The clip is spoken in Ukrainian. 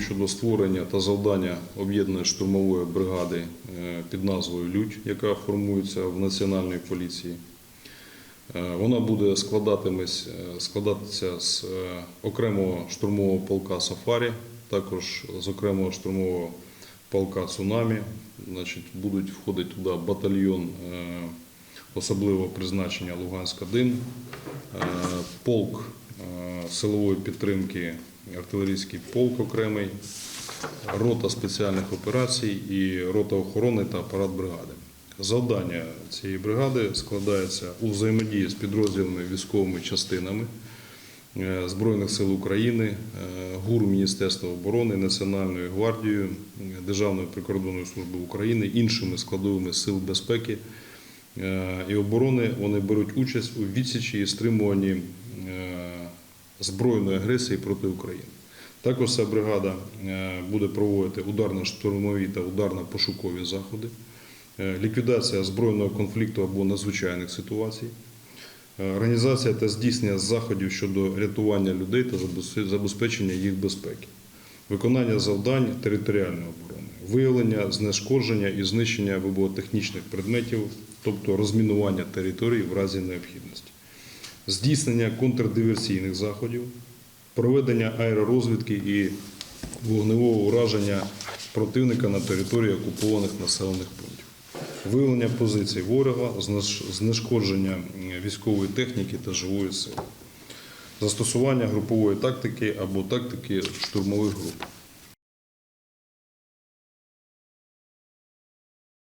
Щодо створення та завдання об'єднаної штурмової бригади е, під назвою Людь, яка формується в Національній поліції. Е, Вона буде е, складатися з окремого штурмового полка Сафарі, також з окремого штурмового полка Цунамі. Будуть входити туди батальйон особливого призначення Луганська Дим, полк силової підтримки, артилерійський полк окремий, рота спеціальних операцій і рота охорони та апарат бригади. Завдання цієї бригади складається у взаємодії з підрозділами військовими частинами е, Збройних сил України, е, ГУР Міністерства оборони, Національною гвардією, е, Державною прикордонною службою України, іншими складовими сил безпеки е, і оборони. Вони беруть участь у відсічі і стримуванні е, збройної агресії проти України. Також ця бригада е, буде проводити ударно-штурмові та ударно-пошукові заходи, е, ліквідація збройного конфлікту або надзвичайних ситуацій, е, організація та здійснення заходів щодо рятування людей та забезпечення їх безпеки, виконання завдань територіальної оборони, виявлення, знешкодження і знищення вибухотехнічних предметів, тобто розмінування територій в разі необхідності, здійснення контрдиверсійних заходів, проведення аеророзвідки і вогневого ураження противника на території окупованих населених пунктів, виявлення позицій ворога, знешкодження військової техніки та живої сили, застосування групової тактики або тактики штурмових груп.